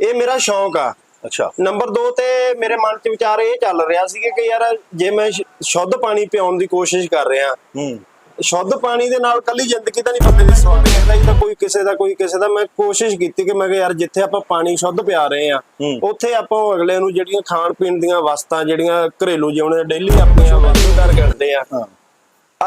ਇਹ ਮੇਰਾ ਸ਼ੌਂਕ ਆ। ਅੱਛਾ। ਨੰਬਰ 2 ਤੇ ਮੇਰੇ ਮਨ 'ਚ ਵਿਚਾਰ ਇਹ ਚੱਲ ਰਿਹਾ ਸੀ ਕਿ ਯਾਰ ਜੇ ਮੈਂ ਸ਼ੁੱਧ ਪਾਣੀ ਪਿਆਉਣ ਦੀ ਕੋਸ਼ਿਸ਼ ਕਰ ਰਿਹਾ ਹੂੰ। ਸ਼ੁੱਧ ਪਾਣੀ ਦੇ ਨਾਲ ਕੱਲੀ ਜ਼ਿੰਦਗੀ ਤਾਂ ਨਹੀਂ ਬੰਦੇ ਦੀ ਸਵਾਦ ਵੇਖਦਾ ਹੀ ਤਾਂ ਕੋਈ ਕਿਸੇ ਦਾ ਕੋਈ ਕਿਸੇ ਦਾ। ਮੈਂ ਕੋਸ਼ਿਸ਼ ਕੀਤੀ ਕਿ ਮੈਂ ਕਿਹਾ ਯਾਰ ਜਿੱਥੇ ਆਪਾਂ ਪਾਣੀ ਸ਼ੁੱਧ ਪਿਆ ਰਹੇ ਆ। ਉੱਥੇ ਆਪਾਂ ਅਗਲੇ ਨੂੰ ਜਿਹੜੀਆਂ ਖਾਣ ਪੀਣ ਦੀਆਂ ਵਸਤਾਂ ਜਿਹੜੀਆਂ ਘਰੇਲੂ ਜੀਵਨ ਦੇ ਡੇਲੀ ਆਪਣੀਆਂ ਵਸਤੂਦਾਰ ਕਰਦੇ ਆ।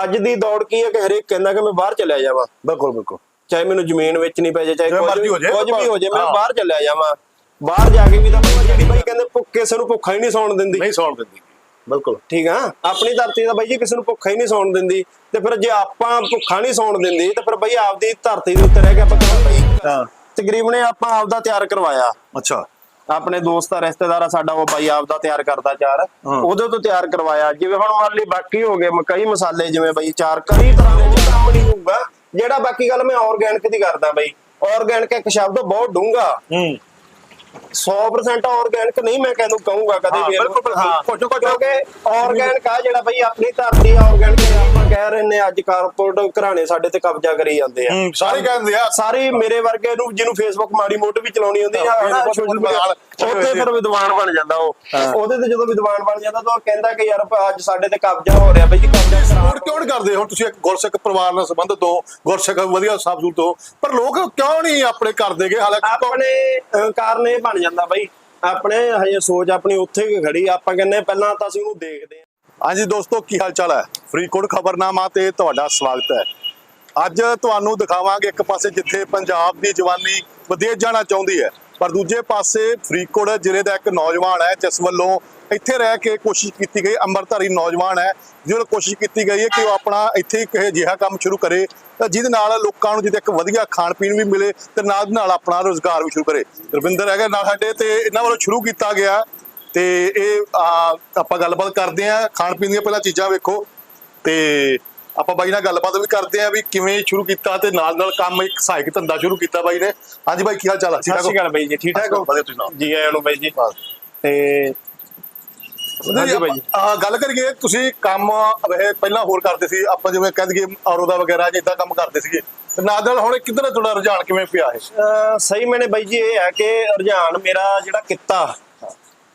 ਅੱਜ ਦੀ ਦੌੜ ਕੀ ਹੈ ਕਿ ਹਰੇਕ ਕਹਿੰਦਾ ਕਿ ਮੈਂ ਬਾਹਰ ਚਲਿਆ ਜਾਵਾਂ। ਬਿਲਕੁਲ ਬਿਲਕੁਲ। ਚਾਹੇ ਮੈਨੂੰ ਜ਼ਮੀਨ ਵੇਚਣੀ ਪੈ ਜਾਏ ਚਾਹੇ ਕੁਝ ਮਰਜ਼ੀ ਹੋ ਜਾਏ, ਕੁਝ ਵੀ ਹੋ ਜਾਏ ਮੈਂ। ਬਾਹਰ ਚਲਿਆ ਜਾਵਾਂ। ਬਾਹਰ ਜਾ ਕੇ ਵੀ ਤਾਂ ਜਿਹੜੀ ਬਾਈ ਕਹਿੰਦੇ ਭੁੱਖ ਕਿਸੇ ਨੂੰ ਭੁੱਖਾ ਹੀ ਨਹੀਂ ਸੌਣ ਦਿੰਦੀ। ਨਹੀਂ ਸੌਣ ਦਿੰਦੀ। ਬਿਲਕੁਲ। ਠੀਕ ਆ? ਆਪਣੀ ਧਰਤੀ ਦਾ ਬਾਈ ਜੀ ਕਿਸੇ ਨੂੰ ਭੁੱਖਾ ਹੀ ਨਹੀਂ ਸੌਣ ਦਿੰਦੀ। ਤੇ ਫਿਰ ਜੇ ਆਪਾਂ ਭੁੱਖਾ ਨਹੀਂ ਸੌਣ ਦਿੰਦੀ ਤੇ ਫਿਰ ਬਾਈ ਆਪਦੀ ਧਰਤੀ ਦੇ ਉੱਤੇ ਰਹਿ ਕੇ ਆਪਾਂ ਕਿਉਂ ਬਾਈ ਹਾਂ। ਤਕਰੀਬਨ ਆਪਾਂ ਆਪਦਾ ਤਿਆਰ ਕਰਵਾਇਆ। ਅੱਛਾ। ਆਪਣੇ ਦੋਸਤ ਆ ਰਿਸ਼ਤੇਦਾਰ ਆ ਸਾਡਾ ਉਹ ਬਾਈ ਆਪਦਾ ਤਿਆਰ ਕਰਦਾ ਚਾਰ। ਉਹਦੇ ਤੋਂ ਤਿਆਰ ਕਰਵਾਇਆ। ਜਿਵੇਂ ਹੁਣ ਮੰਨ ਲਈ ਬਾਕੀ ਹੋ ਗਏ ਮਕਈ ਮਸਾਲੇ ਜਿਵੇਂ ਬਾਈ ਚਾਰ ਕਈ ਤਰ੍ਹਾਂ ਦੇ ਕੰਮ ਨਹੀਂ ਹੋਊਗਾ। ਜਿਹੜਾ ਬਾਕੀ ਗੱਲ ਮੈਂ ਆਰਗੈਨਿਕ ਦੀ ਕਰਦਾ ਬਾਈ। ਆਰਗੈਨਿਕ ਇੱਕ ਸ਼ਬਦ ਬਹੁਤ ਡੂੰਘਾ। ਹੂੰ। 100% ਆਰਗੈਨਿਕ ਨਹੀਂ ਮੈਂ ਕਹਿੰਦਾ ਕਹੂੰਗਾ ਕਦੇ ਵੀ। ਬਿਲਕੁਲ। ਹਾਂ, ਕੁਝ ਨਾ ਕੁਝ ਕਿਉਂਕਿ ਆਰਗੈਨਿਕ ਆ ਜਿਹੜਾ ਬਈ ਆਪਣੀ ਧਰਤੀ ਆਰਗੈਨਿਕ ਆਪਾਂ ਕਹਿ ਰਹੇ ਨੇ ਅੱਜ ਕਾਰਪੋਰੇਟ ਘਰਾਣੇ ਸਾਡੇ ਤੇ ਕਬਜ਼ਾ ਕਰੀ ਜਾਂਦੇ ਆ। ਸਾਰੇ ਕਹਿੰਦੇ ਆ। ਸਾਰੇ ਮੇਰੇ ਵਰਗੇ ਨੂੰ ਜਿਹਨੂੰ ਫੇਸਬੁੱਕ ਮਾੜੀ ਮੋਟੀ ਵੀ ਚਲਾਉਣੀ ਹੁੰਦੀ ਆ ਹਾਂ, ਹਨਾ, ਉੱਥੇ ਫਿਰ ਵਿਦਵਾਨ ਬਣ ਜਾਂਦਾ ਉਹ। ਹਾਂ। ਉਹਦੇ ਤੇ ਜਦੋਂ ਵਿਦਵਾਨ ਬਣ ਜਾਂਦਾ ਤਾਂ ਉਹ ਕਹਿੰਦਾ ਕਿ ਯਾਰ ਅੱਜ ਸਾਡੇ ਤੇ ਕਬਜ਼ਾ ਹੋ ਰਿਹਾ ਬਈ ਜੀ ਕਬਜ਼ਾ ਸਪੋਰਟ ਕਿਉਂ ਕਰਦੇ? ਹੁਣ ਤੁਸੀਂ ਇੱਕ ਗੁਰਸਿੱਖ ਪਰਿਵਾਰ ਨਾਲ ਸੰਬੰਧਿਤ ਹੋ ਗੁਰਸਿੱਖ ਵਧੀਆ ਸਾਬਸੂਤ ਹੋ ਪਰ ਲੋਕ ਕਿਉਂ ਨਹੀਂ ਆਪਣੇ ਕਰਦੇਗੇ ਹਾਲਾਂਕਿ ਆਪਣੇ ਕਾਰਨ ਇਹ ਬਣ ਜਾਂਦਾ ਬਈ ਆਪਣੇ ਹਜੇ ਸੋਚ ਆਪਣੀ ਉੱਥੇ ਹੀ ਖੜੀ। ਆਪਾਂ ਕਹਿੰਦੇ ਪਹਿਲਾਂ ਤਾਂ ਅਸੀਂ ਉਹਨੂੰ ਦੇਖਦੇ ਆ ਹਾਂਜੀ ਦੋਸਤੋ ਕੀ ਹਾਲ ਚਾਲ ਹੈ? ਫਰੀਦਕੋਟ ਖਬਰਨਾਮਾ ਤੇ ਤੁਹਾਡਾ ਸਵਾਗਤ ਹੈ। ਅੱਜ ਤੁਹਾਨੂੰ ਦਿਖਾਵਾਂਗੇ ਇੱਕ ਪਾਸੇ ਜਿੱਥੇ ਪੰਜਾਬ ਦੀ ਜਵਾਨੀ ਵਿਦੇਸ਼ ਜਾਣਾ ਚਾਹੁੰਦੀ ਹੈ ਪਰ ਦੂਜੇ ਪਾਸੇ ਫਰੀਦਕੋਟ ਜ਼ਿਲ੍ਹੇ ਦਾ ਇੱਕ ਨੌਜਵਾਨ ਹੈ, ਜਿਸ ਵੱਲੋਂ ਇੱਥੇ ਰਹਿ ਕੇ ਕੋਸ਼ਿਸ਼ ਕੀਤੀ ਗਈ, ਅੰਮ੍ਰਿਤਧਾਰੀ ਨੌਜਵਾਨ ਹੈ, ਜਿਹਦੇ ਵੱਲੋਂ ਕੋਸ਼ਿਸ਼ ਕੀਤੀ ਗਈ ਹੈ ਕਿ ਉਹ ਆਪਣਾ ਇੱਥੇ ਇੱਕ ਅਜਿਹਾ ਕੰਮ ਸ਼ੁਰੂ ਕਰੇ, ਤਾਂ ਜਿਹਦੇ ਨਾਲ ਲੋਕਾਂ ਨੂੰ ਜਿਹਦੇ ਇੱਕ ਵਧੀਆ ਖਾਣ ਪੀਣ ਵੀ ਮਿਲੇ ਤੇ ਨਾਲ ਦੀ ਨਾਲ ਆਪਣਾ ਰੋਜ਼ਗਾਰ ਵੀ ਸ਼ੁਰੂ ਕਰੇ। ਰਵਿੰਦਰ ਹੈਗਾ ਨਾਲ ਸਾਡੇ ਤੇ ਇਹਨਾਂ ਵੱਲੋਂ ਸ਼ੁਰੂ ਕੀਤਾ ਗਿਆ ਤੇ ਇਹ ਆਪਾਂ ਗੱਲਬਾਤ ਕਰਦੇ ਆ ਖਾਣ ਪੀਣ ਦੀਆਂ ਪਹਿਲਾਂ ਚੀਜ਼ਾਂ ਵੇਖੋ ਤੇ ਆਪਾਂ ਬਾਈ ਨਾਲ ਗੱਲਬਾਤ ਵੀ ਕਰਦੇ ਆ ਵੀ ਕਿਵੇਂ ਸ਼ੁਰੂ ਕੀਤਾ ਤੇ ਨਾਲ ਨਾਲ ਕੰਮ ਇੱਕ ਸਹਾਇਕ ਧੰਦਾ ਸ਼ੁਰੂ ਕੀਤਾ ਬਾਈ ਨੇ। ਹਾਂਜੀ ਬਾਈ ਕੀ ਹਾਲ ਚਾਲ ਆ? ਸਤਿ ਸ਼੍ਰੀ ਅਕਾਲ ਬਾਈ ਜੀ ਠੀਕ ਠਾਕ ਹੋ? ਵਧੀਆ ਤੁਸੀਂ ਸੁਣਾਓ? ਜੀ ਆਇਆਂ ਨੂੰ ਬਾਈ ਜੀ। ਤੇ ਹਾਂਜੀ ਬਾਈ ਗੱਲ ਕਰੀਏ ਤੁਸੀਂ ਕੰਮ ਪਹਿਲਾਂ ਹੋਰ ਕਰਦੇ ਸੀ ਆਪਾਂ ਜਿਵੇਂ ਕਹਿ ਦਈਏ ਆਰੋ ਦਾ ਵਗੈਰਾ ਜਿੱਦਾਂ ਕੰਮ ਕਰਦੇ ਸੀਗੇ। ਨਾਲ ਨਾਲ ਹੁਣ ਕਿੱਧਰ ਤੁਹਾਡਾ ਰੁਝਾਨ ਕਿਵੇਂ ਪਿਆ ਹੈ ਸਹੀ ਮੈਨੇ ਬਾਈ ਜੀ ਇਹ ਹੈ ਕਿ ਰੁਝਾਨ ਮੇਰਾ ਜਿਹੜਾ ਕਿੱਤਾ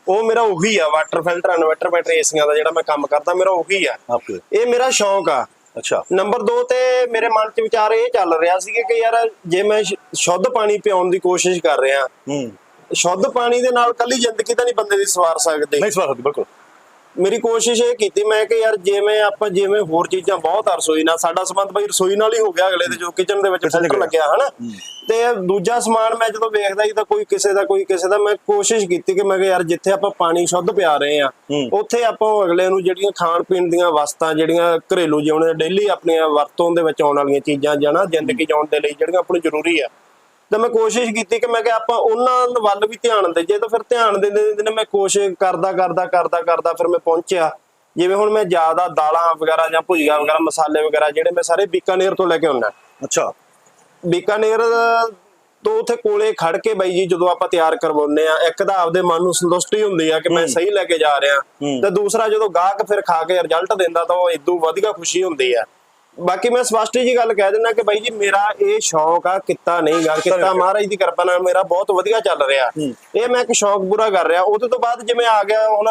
ਉਹ ਮੇਰਾ ਉਹੀ ਆ ਵਾਟਰ ਫਿਲਟਰ ਇਨਵਰਟਰ ਬੈਟਰੀ ਏਸੀਆਂ ਦਾ ਜਿਹੜਾ ਮੈਂ ਕੰਮ ਕਰਦਾ ਮੇਰਾ ਉਹੀ ਆ। ਇਹ ਮੇਰਾ ਸ਼ੌਂਕ ਆ। ਅੱਛਾ। ਨੰਬਰ 2 ਤੇ ਮੇਰੇ ਮਨ 'ਚ ਵਿਚਾਰ ਇਹ ਚੱਲ ਰਿਹਾ ਸੀ ਕਿ ਯਾਰ ਜੇ ਮੈਂ ਸ਼ੁੱਧ ਪਾਣੀ ਪਿਆਉਣ ਦੀ ਕੋਸ਼ਿਸ਼ ਕਰ ਰਿਹਾ ਹੂੰ। ਸ਼ੁੱਧ ਪਾਣੀ ਦੇ ਨਾਲ ਕੱਲੀ ਜ਼ਿੰਦਗੀ ਤਾਂ ਨਹੀਂ ਬੰਦੇ ਦੀ ਸਵਾਰ ਸਕਦੇ। ਨਹੀਂ ਸਵਾਲ ਬਿਲਕੁਲ। ਮੇਰੀ ਕੋਸ਼ਿਸ਼ ਇਹ ਕੀਤੀ ਮੈਂ ਕਿ ਯਾਰ ਜਿਵੇਂ ਆਪਾਂ ਜਿਵੇਂ ਹੋਰ ਚੀਜ਼ਾਂ ਬਹੁਤ ਆ ਰਸੋਈ ਨਾਲ ਸਾਡਾ ਸੰਬੰਧ ਬਈ ਰਸੋਈ ਨਾਲ ਹੀ ਹੋ ਗਿਆ ਅਗਲੇ ਦੇ ਜੋ ਕਿਚਨ ਦੇ ਵਿੱਚ ਗਿਆ। ਲੱਗਿਆ ਹਨਾ ਤੇ ਦੂਜਾ ਸਮਾਨ ਮੈਂ ਜਦੋਂ ਵੇਖਦਾ ਸੀ ਤਾਂ ਕੋਈ ਕਿਸੇ ਦਾ ਕੋਈ ਕਿਸੇ ਦਾ ਮੈਂ ਕੋਸ਼ਿਸ਼ ਕੀਤੀ ਕਿ ਮੈਂ ਕਿ ਯਾਰ ਜਿੱਥੇ ਆਪਾਂ ਪਾਣੀ ਸ਼ੁੱਧ ਪਿਆ ਰਹੇ ਆ। ਉੱਥੇ ਆਪਾਂ ਅਗਲੇ ਨੂੰ ਜਿਹੜੀਆਂ ਖਾਣ ਪੀਣ ਦੀਆਂ ਵਸਤਾਂ ਜਿਹੜੀਆਂ ਘਰੇਲੂ ਜੀਵਨ ਦੇ ਡੇਲੀ ਆਪਣੀਆਂ ਵਰਤੋਂ ਦੇ ਵਿੱਚ ਆਉਣ ਵਾਲੀਆਂ ਚੀਜ਼ਾਂ ਜਾਂ ਨਾ ਜ਼ਿੰਦਗੀ ਜਿਉਣ ਦੇ ਲਈ ਜਿਹੜੀਆਂ ਆਪਾਂ ਨੂੰ ਜ਼ਰੂਰੀ ਆ ਤੇ ਮੈਂ ਕੋਸ਼ਿਸ਼ ਕੀਤੀ ਕਿ ਮੈਂ ਕਿ ਆਪਾਂ ਉਹਨਾਂ ਵੱਲ ਵੀ ਧਿਆਨ ਦੇਈਏ ਤਾਂ ਫਿਰ ਧਿਆਨ ਦਿੰਦੇ ਦਿੰਦੇ ਮੈਂ ਕੋਸ਼ਿਸ਼ ਕਰਦਾ ਕਰਦਾ ਕਰਦਾ ਕਰਦਾ ਫਿਰ ਮੈਂ ਪਹੁੰਚਿਆ। ਜਿਵੇਂ ਹੁਣ ਮੈਂ ਜ਼ਿਆਦਾ ਦਾਲਾਂ ਵਗੈਰਾ ਜਾਂ ਭੁਜੀਆ ਵਗੈਰਾ ਮਸਾਲੇ ਵਗੈਰਾ ਜਿਹੜੇ ਮੈਂ ਸਾਰੇ ਬੀਕਾਨੇਰ ਤੋਂ ਲੈ ਕੇ ਆਉਣਾ ਅੱਛਾ। ਬੀਕਾਨੇਰ ਤੋਂ ਉੱਥੇ ਕੋਲੇ ਖੜ ਕੇ ਬਾਈ ਜੀ ਜਦੋਂ ਆਪਾਂ ਤਿਆਰ ਕਰਵਾਉਨੇ ਆ ਇੱਕ ਤਾਂ ਆਪਦੇ ਮਨ ਨੂੰ ਸੰਤੁਸ਼ਟੀ ਹੁੰਦੀ ਆ ਕਿ ਮੈਂ ਸਹੀ ਲੈ ਕੇ ਜਾ ਰਿਹਾ। ਤੇ ਦੂਸਰਾ ਜਦੋਂ ਗਾਹਕ ਫਿਰ ਖਾ ਕੇ ਰਿਜ਼ਲਟ ਦਿੰਦਾ ਤਾਂ ਉਹ ਇਦੋਂ ਵਧੀਆ ਖੁਸ਼ੀ ਹੁੰਦੀ ਆ। ਬਾਕੀ ਮੈਂ ਸਪਸ਼ਟ ਜੀ ਗੱਲ ਕਹਿ ਦਿੰਦਾ ਕਿ ਬਾਈ ਜੀ ਮੇਰਾ ਇਹ ਸ਼ੌਕ ਆ ਕਿੱਤਾ ਨਹੀਂ ਗਾ ਕਿੱਤਾ ਮਹਾਰਾਜ ਦੀ ਕਿਰਪਾ ਨਾਲ ਮੇਰਾ ਬਹੁਤ ਵਧੀਆ ਚੱਲ ਰਿਹਾ। ਇਹ ਮੈਂ ਇੱਕ ਸ਼ੌਕ ਪੂਰਾ ਕਰ ਰਿਹਾ। ਉਹਦੇ ਤੋਂ ਬਾਅਦ ਜਿਵੇਂ ਆ ਗਿਆ ਹੁਣ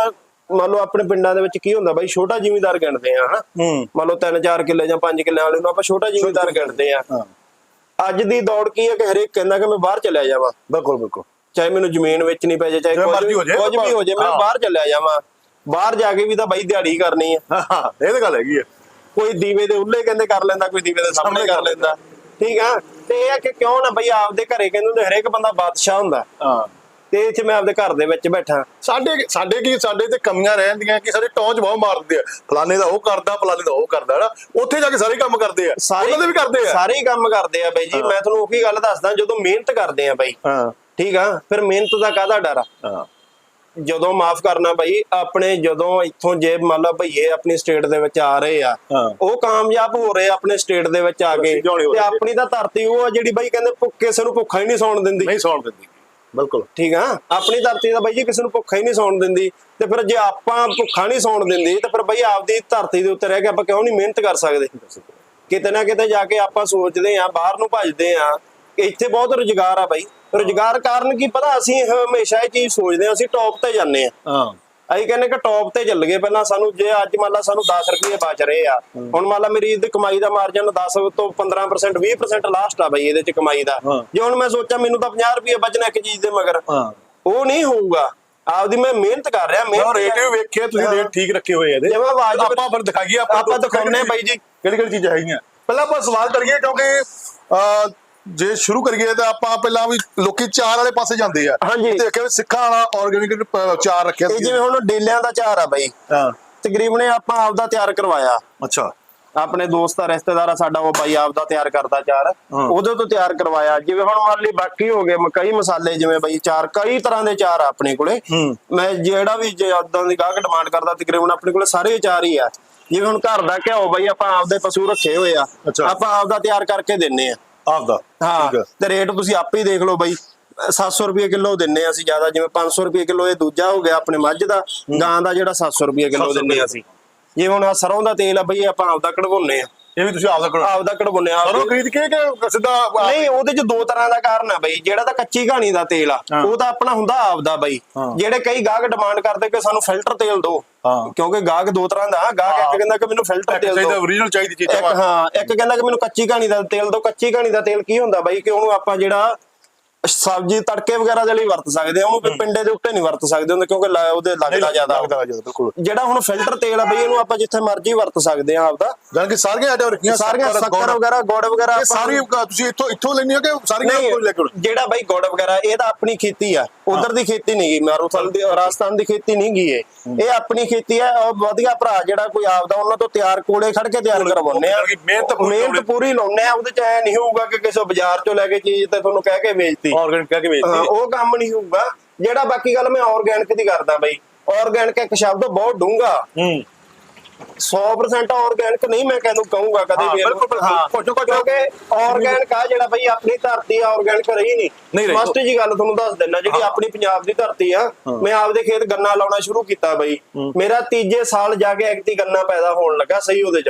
ਮੰਨ ਲਓ ਆਪਣੇ ਪਿੰਡਾਂ ਦੇ ਵਿੱਚ ਕੀ ਹੁੰਦਾ ਬਾਈ ਛੋਟਾ ਜ਼ਿਮੀਂਦਾਰ ਗਿਣਦੇ ਆ ਹਨਾ? ਮੰਨ ਲਓ 3-4 ਕਿੱਲੇ ਜਾਂ 5 ਕਿੱਲੇ ਵਾਲੇ ਨੂੰ ਆਪਾਂ ਛੋਟਾ ਜ਼ਿਮੀਂਦਾਰ ਗਿਣਦੇ ਆ। ਅੱਜ ਦੀ ਦੌੜ ਕੀ ਹੈ ਕਿ ਹਰੇਕ ਕਹਿੰਦਾ ਕਿ ਮੈਂ ਬਾਹਰ ਚਲਿਆ ਜਾਵਾਂ। ਬਿਲਕੁਲ ਬਿਲਕੁਲ। ਚਾਹੇ ਮੈਨੂੰ ਜ਼ਮੀਨ ਵੇਚਣੀ ਪੈ ਜਾਏ ਚਾਹੇ ਕੁਝ ਵੀ ਹੋ ਜਾਏ ਮੈਂ। ਬਾਹਰ ਚਲਿਆ ਜਾਵਾਂ। ਬਾਹਰ ਜਾ ਕੇ ਵੀ ਤਾਂ ਬਾਈ ਦਿਹਾੜੀ ਕਰਨੀ ਹਾਂ, ਇਹ ਤਾਂ ਗੱਲ ਹੈਗੀ ਹੈ ਕੋਈ ਦੀਵੇ ਦੇ ਉੱਲੇ ਕਹਿੰਦੇ ਕਰ ਲੈਂਦਾ ਕੋਈ ਦੀਵੇ ਦੇ ਸਾਹਮਣੇ ਕਰ ਲੈਂਦਾ। ਠੀਕ ਆ? ਤੇ ਇਹ ਆ ਕਿ ਕਿਉਂ ਨਾ ਬਈ ਆਪਦੇ ਘਰੇ ਕਹਿੰਦੇ ਹੁੰਦੇ ਹਰੇਕ ਬੰਦਾ ਬਾਦਸ਼ਾਹ ਹੁੰਦਾ। ਹਾਂ। ਤੇ ਇੱਥੇ ਮੈਂ ਆਪਦੇ ਘਰ ਦੇ ਵਿੱਚ ਬੈਠਾ। ਸਾਡੇ ਸਾਡੇ ਕੀ ਸਾਡੇ ਤੇ ਕਮੀਆਂ ਰਹਿੰਦੀਆਂ ਕਿ ਸਾਡੇ ਟੌਂਚ ਬਹੁਤ ਮਾਰਦੇ ਆ। ਫਲਾਣੇ ਦਾ ਉਹ ਕਰਦਾ ਫਲਾਣੇ ਦਾ ਉਹ ਕਰਦਾ ਨਾ ਉੱਥੇ ਜਾ ਕੇ ਸਾਰੇ ਕੰਮ ਕਰਦੇ ਆ। ਉਹਨਾਂ ਦੇ ਵੀ ਕਰਦੇ ਆ। ਸਾਰੇ ਹੀ ਕੰਮ ਕਰਦੇ ਆ ਬਾਈ ਜੀ। ਮੈਂ ਤੁਹਾਨੂੰ ਉਹੀ ਗੱਲ ਦੱਸਦਾ ਜਦੋਂ ਮਿਹਨਤ ਕਰਦੇ ਆ ਬਾਈ। ਹਾਂ। ਠੀਕ ਆ? ਫਿਰ ਮਿਹਨਤ ਦਾ ਕਾਹਦਾ ਡਰ ਆ? ਹਾਂ। ਜਦੋਂ ਮਾਫ ਕਰਨਾ ਬਈ ਆਪਣੇ ਜਦੋਂ ਇੱਥੋਂ ਜੇ ਮੰਨ ਲਓ ਭਈਏ ਆਪਣੀ ਸਟੇਟ ਦੇ ਵਿੱਚ ਆ ਰਹੇ ਆ। ਉਹ ਕਾਮਯਾਬ ਹੋ ਰਹੇ ਆ ਆਪਣੇ ਸਟੇਟ ਦੇ ਵਿੱਚ ਆ ਕੇ ਤੇ। ਆਪਣੀ ਤਾਂ ਧਰਤੀ ਉਹ ਆ ਜਿਹੜੀ ਬਈ ਕਹਿੰਦੇ ਭੁੱਖ ਕਿਸੇ ਨੂੰ ਭੁੱਖਾ ਹੀ ਨਹੀਂ ਸੌਣ ਦਿੰਦੀ। ਨਹੀਂ ਸੌਣ ਦਿੰਦੀ। ਬਿਲਕੁਲ। ਠੀਕ ਆ? ਆਪਣੀ ਧਰਤੀ ਦਾ ਬਈ ਜੀ ਕਿਸੇ ਨੂੰ ਭੁੱਖਾ ਹੀ ਨਹੀਂ ਸੌਣ ਦਿੰਦੀ ਤੇ ਫਿਰ ਜੇ ਆਪਾਂ ਭੁੱਖਾ ਨਹੀਂ ਸੌਣ ਦਿੰਦੀ ਤੇ ਫਿਰ ਬਈ ਆਪਦੀ ਧਰਤੀ ਦੇ ਉੱਤੇ ਰਹਿ ਕੇ ਆਪਾਂ ਕਿਉਂ ਨਹੀਂ ਮਿਹਨਤ ਕਰ ਸਕਦੇ? ਕਿਤੇ ਨਾ ਕਿਤੇ ਜਾ ਕੇ ਆਪਾਂ ਸੋਚਦੇ ਆ ਬਾਹਰ ਨੂੰ ਭੱਜਦੇ ਆ ਇੱਥੇ ਬਹੁਤ ਰੁਜ਼ਗਾਰ ਆ ਬਈ। ਰੁਜ਼ਗਾਰ ਕਾਰਨ ਕੀ ਪਤਾ? ਅਸੀਂ ਹਮੇਸ਼ਾ ਇਹ ਚੀਜ਼ ਸੋਚਦੇ ਹਾਂ ਅਸੀਂ ਟੌਪ ਤੇ ਜਾਂਦੇ ਆ ਹਾਂ। ਅਸੀਂ ਕਹਿੰਦੇ ਕਿ ਟੌਪ ਤੇ ਚੱਲ ਗਏ। ਪਹਿਲਾਂ ਸਾਨੂੰ ਜੇ ਅੱਜ ਮੰਨ ਲਾ ਸਾਨੂੰ 10 ਰੁਪਏ ਬਚ ਰਹੇ ਆ ਹੁਣ ਮੰਨ ਲਾ ਮੇਰੀ ਇਹਦੀ ਕਮਾਈ ਦਾ ਮਾਰਜਨ 10 ਤੋਂ 15% 20% ਲਾਸਟ ਆ ਬਈ ਇਹਦੇ ਚ ਕਮਾਈ ਦਾ। ਜੇ ਹੁਣ ਮੈਂ ਸੋਚਾਂ ਮੈਨੂੰ ਤਾਂ 50 ਰੁਪਏ ਬਚਣਾ ਇੱਕ ਚੀਜ਼ ਦੇ ਮਗਰ। ਹਾਂ। ਉਹ ਨਹੀਂ ਹੋਊਗਾ। ਆਪਦੀ ਮੈਂ ਮਿਹਨਤ ਕਰ ਰਿਹਾ ਮੈਂ ਰੇਟ ਵੀ ਵੇਖਿਆ ਤੁਸੀਂ ਰੇਟ ਠੀਕ ਰੱਖੇ ਹੋਏ ਇਹਦੇ। ਜਿਵੇਂ ਆਵਾਜ਼ ਆਪਾਂ ਫਿਰ ਦਿਖਾਈਏ ਆਪਾਂ ਹਾਂ ਬਾਈ ਜੀ। ਕਿਹੜੀ ਕਿਹੜੀ ਚੀਜ਼ਾਂ ਹੈਗੀਆਂ। ਪਹਿਲਾਂ ਆਪਾਂ ਸਵਾਲ ਕਰੀਏ ਕਿਉਂਕਿ ਜੇ ਸ਼ੁਰੂ ਕਰੀਏ ਤਾਂ ਆਪਾਂ ਪਹਿਲਾਂ ਵੀ ਲੋਕੀ ਚਾਰ ਵਾਲੇ ਪਾਸੇ ਜਾਂਦੇ ਆ। ਹਾਂਜੀ। ਤੇ ਦੇਖਿਆ ਵੀ ਸਿੱਖਾਂ ਵਾਲਾ ਆਰਗੈਨਿਕ ਚਾਰ ਰੱਖਿਆ ਇਹ ਜਿਵੇਂ ਹੁਣ ਡੇਲਿਆਂ ਦਾ ਚਾਰ ਆ ਬਾਈ। ਹਾਂ। ਤਕਰੀਬਨ ਇਹ ਆਪਾਂ ਆਪਦਾ ਤਿਆਰ ਕਰਵਾਇਆ। ਅੱਛਾ। ਆਪਣੇ ਦੋਸਤ ਆ ਰਿਸ਼ਤੇਦਾਰ ਆ ਸਾਡਾ ਉਹ ਬਾਈ ਆਪਦਾ ਤਿਆਰ ਕਰਦਾ ਚਾਰ। ਹਾਂ। ਉਹਦੇ ਤੋਂ ਤਿਆਰ ਕਰਵਾਇਆ। ਜਿਵੇਂ ਹੁਣ ਮੰਨ ਲਈ ਬਾਕੀ ਹੋ ਗਏ ਮ- ਕਈ ਮਸਾਲੇ ਜਿਵੇਂ ਬਾਈ ਚਾਰ ਕਈ ਤਰ੍ਹਾਂ ਦੇ ਚਾਰ ਆ ਆਪਣੇ ਕੋਲੇ। ਹੂੰ। ਮੈਂ ਜਿਹੜਾ ਵੀ ਜੇ ਉਦਾਂ ਦੀ ਗਾਹਕ ਡਿਮਾਂਡ ਕਰਦਾ ਤਕਰੀਬਨ ਆਪਣੇ ਕੋਲੇ ਸਾਰੇ ਚਾਰ ਹੀ ਆ। ਜਿਵੇਂ ਹੁਣ ਘਰ ਦਾ ਘਿਓ ਬਾਈ ਆਪਾਂ ਆਪਦੇ ਪਸ਼ੂ ਰੱਖੇ ਹੋਏ ਆ। ਅੱਛਾ। ਆਪਾਂ ਆਪਦਾ ਤਿਆਰ ਕਰਕੇ ਦਿੰਨੇ ਆ। ਆਪਦਾ ਹਾਂ। ਤੇ ਰੇਟ ਤੁਸੀਂ ਆਪੇ ਹੀ ਦੇਖ ਲਓ ਬਾਈ। 700 ਰੁਪਏ ਕਿਲੋ ਦਿੰਨੇ ਆ ਅਸੀਂ ਜ਼ਿਆਦਾ ਜਿਵੇਂ 500 ਰੁਪਏ ਕਿਲੋ ਇਹ ਦੂਜਾ ਹੋ ਗਿਆ ਆਪਣੇ ਮੱਝ ਦਾ ਗਾਂ ਦਾ ਜਿਹੜਾ 700 ਰੁਪਏ ਕਿਲੋ 700 ਦਿੰਨੇ ਆ ਅਸੀਂ। ਜਿਵੇਂ ਹੁਣ ਸਰੋਂ ਦਾ ਤੇਲ ਆ ਬਈ ਆਪਾਂ ਆਪਦਾ ਕਢਵਾਉਨੇ ਆ। ਇਹ ਵੀ ਤੁਸੀਂ ਆਪਦਾ ਕਰੋ ਆਪਦਾ ਕਢਵਾਉਨੇ ਆ ਸਰੋਂ ਖਰੀਦ ਕੇ ਕਿ ਸਿੱਧਾ ਨਹੀਂ ਉਹਦੇ ਚ ਦੋ ਤਰ੍ਹਾਂ ਦਾ ਕਾਰਨ ਆ ਬਈ ਜਿਹੜਾ ਤਾਂ ਕੱਚੀ ਘਾਣੀ ਦਾ ਤੇਲ ਆ। ਉਹ ਤਾਂ ਆਪਣਾ ਹੁੰਦਾ ਆਪਦਾ ਬਈ। ਜਿਹੜੇ ਕਈ ਗਾਹਕ ਡਿਮਾਂਡ ਕਰਦੇ ਕਿ ਸਾਨੂੰ ਫਿਲਟਰ ਤੇਲ ਦਿਓ ਹਾਂ। ਕਿਉਂਕਿ ਗਾਹਕ ਦੋ ਤਰ੍ਹਾਂ ਦਾ। ਗਾਹਕ। ਇੱਕ ਕਹਿੰਦਾ ਕਿ ਮੈਨੂੰ ਫਿਲਟਰ ਤੇਲ ਚਾਹੀਦਾ ਦਿਓ ਓਰੀਜਨਲ ਚਾਹੀਦੀ ਚੀਜ਼ਾਂ ਇੱਕ। ਹਾਂ ਇੱਕ ਕਹਿੰਦਾ ਕਿ ਮੈਨੂੰ ਕੱਚੀ ਘਾਣੀ ਦਾ ਤੇਲ ਦਿਓ ਕੱਚੀ ਘਾਣੀ ਦਾ ਤੇਲ ਕੀ ਹੁੰਦਾ ਬਾਈ ਕਿ ਉਹਨੂੰ ਆਪਾਂ ਜਿਹੜਾ ਸਬਜ਼ੀ ਤੜਕੇ ਵਗੈਰਾ ਦੇ ਲਈ ਵਰਤ ਸਕਦੇ ਆ ਉਹਨੂੰ ਪਿੰਡੇ ਦੇ ਉੱਤੇ ਨਹੀਂ ਵਰਤ ਸਕਦੇ ਹੁੰਦੇ ਕਿਉਂਕਿ ਉਹਦੇ ਲੱਗਦਾ ਜ਼ਿਆਦਾ ਜਿਹੜਾ ਹੁਣ ਫਿਲਟਰ ਤੇਲ ਆ ਬਈ ਇਹਨੂੰ ਆਪਾਂ ਜਿੱਥੇ ਮਰਜ਼ੀ ਵਰਤ ਸਕਦੇ ਆ ਆਪਦਾ ਜਾਨ ਕਿ ਸਾਰੀਆਂ ਆਈਟਮ ਰੱਖੀਆਂ ਸਾਰੀਆਂ ਸ਼ੱਕਰ। ਵਗੈਰਾ ਗੁੜ ਵਗੈਰਾ ਇਹ ਸਾਰੀ ਤੁਸੀਂ ਇੱਥੋਂ ਇੱਥੋਂ ਲੈਣੀ ਹੋ ਕਿ ਸਾਰੀਆਂ ਕੋਈ ਲੈ ਕੇ? ਜਿਹੜਾ ਬਾਈ ਗੁੜ ਵਗੈਰਾ ਇਹ ਤਾਂ ਆਪਣੀ ਖੇਤੀ ਆ। ਉਧਰ ਦੀ ਖੇਤੀ ਨਹੀਂ ਗਈ ਮਾਰੂਥਲ ਦੀ ਰਾਜਸਥਾਨ ਦੀ ਖੇਤੀ ਨਹੀਂ ਗਈ ਇਹ। ਇਹ ਆਪਣੀ ਖੇਤੀ ਆ ਉਹ ਵਧੀਆ ਭਰਾ ਜਿਹੜਾ ਕੋਈ ਆਪਦਾ ਉਹਨਾਂ ਤੋਂ ਤਿਆਰ ਕੋਲੇ ਖੜ ਕੇ ਤਿਆਰ ਕਰਵਾਉਂਦੇ ਆ। ਮਿਹਨਤ ਪੂਰੀ ਮਿਹਨਤ ਲਾਉਣੀ। ਪੂਰੀ ਲਾਉਂਦੇ ਆ ਉਹਦੇ ਚ ਐ ਨਹੀਂ ਹੋਊਗਾ ਕਿ ਕਿਸੇ ਬਾਜ਼ਾਰ ਚੋਂ ਲੈ ਕੇ ਚੀਜ਼ ਤੇ ਤੁਹਾਨੂੰ ਕਹਿ ਕੇ ਵੇਚਤੀ। ਆਰਗੈਨਿਕ ਕਹਿ ਕੇ ਹਾਂ, ਵੇਚਦੀ ਉਹ ਕੰਮ ਨਹੀਂ ਹੋਊਗਾ। ਜਿਹੜਾ ਬਾਕੀ ਗੱਲ ਮੈਂ ਆਰਗੈਨਿਕ ਦੀ ਕਰਦਾ ਬਾਈ। ਆਰਗੈਨਿਕ ਇੱਕ ਸ਼ਬਦ ਬਹੁਤ ਹੂੰ। 100% ਆਰਗੈਨਿਕ ਨਹੀਂ ਮੈਂ ਕਹਿੰਦਾ ਕਹੂੰਗਾ ਕਦੇ ਵੀ। ਬਿਲਕੁਲ, ਬਿਲਕੁਲ। ਕੁਝ- ਕਿਉਂਕਿ ਆਰਗੈਨਿਕ ਆ ਜਿਹੜਾ ਬਈ ਆਪਣੀ ਧਰਤੀ ਆਰਗੈਨਿਕ ਰਹੀ ਨਹੀਂ। ਮਸਟ ਜੀ ਗੱਲ ਤੁਹਾਨੂੰ ਦੱਸ ਦਿੰਦਾ ਜਿਹੜੀ ਆਪਣੀ ਪੰਜਾਬ ਦੀ ਧਰਤੀ ਆ ਮੈਂ ਆਪਦੇ ਖੇਤ ਗੰਨਾ ਲਾਉਣਾ ਸ਼ੁਰੂ ਕੀਤਾ ਬਈ। ਮੇਰਾ ਤੀਜੇ ਸਾਲ ਜਾ ਕੇ ਐਕਤੀ ਗੰਨਾ ਪੈਦਾ ਹੋਣ ਲੱਗਾ ਸਹੀ ਉਹਦੇ ਚ।